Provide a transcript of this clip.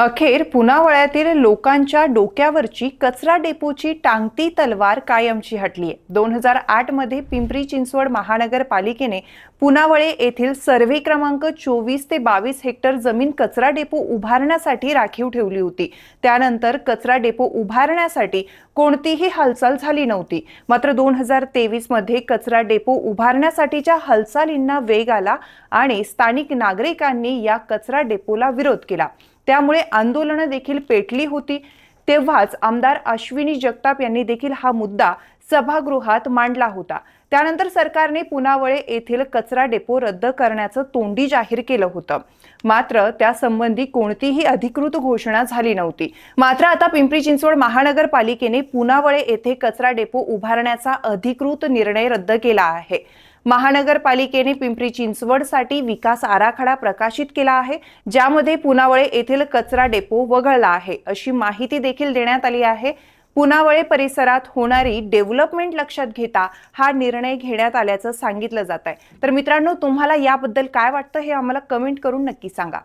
अखेर पुनावळ्यातील लोकांच्या डोक्यावरची कचरा डेपोची टांगती तलवार कायमची हटली आहे. दोन हजार आठमध्ये पिंपरी चिंचवड महानगरपालिकेने पुनावळे येथील सर्वे क्रमांक चोवीस ते बावीस हेक्टर जमीन कचरा डेपो उभारण्यासाठी राखीव ठेवली होती. त्यानंतर कचरा डेपो उभारण्यासाठी कोणतीही हालचाल झाली नव्हती. मात्र दोन हजार तेवीसमध्ये कचरा डेपो उभारण्यासाठीच्या हालचालींना वेग आला आणि स्थानिक नागरिकांनी या कचरा डेपोला विरोध केला. त्यामुळे आंदोलनं देखील पेटली होती. तेव्हाच आमदार अश्विनी जगताप यांनी देखील हा मुद्दा सभागृहात मांडला होता. त्यानंतर सरकारने पुनावळे येथील कचरा डेपो रद्द करण्याचं तोंडी जाहीर केलं होतं. मात्र त्यासंबंधी कोणतीही अधिकृत घोषणा झाली नव्हती. मात्र आता पिंपरी चिंचवड महानगरपालिकेने पुनावळे येथे कचरा डेपो उभारण्याचा अधिकृत निर्णय रद्द केला आहे. महानगरपालिकेने पिंपरी चिंचवडसाठी विकास आराखडा प्रकाशित केला आहे ज्यामध्ये पुनावळे येथील कचरा डेपो वगळला आहे अशी माहिती देखील देण्यात आली आहे. पुनावळे परिसरात होणारी डेव्हलपमेंट लक्षात घेता हा निर्णय घेण्यात आल्याचं सांगितलं जात आहे. तर मित्रांनो तुम्हाला याबद्दल काय वाटतं हे आम्हाला कमेंट करून नक्की सांगा.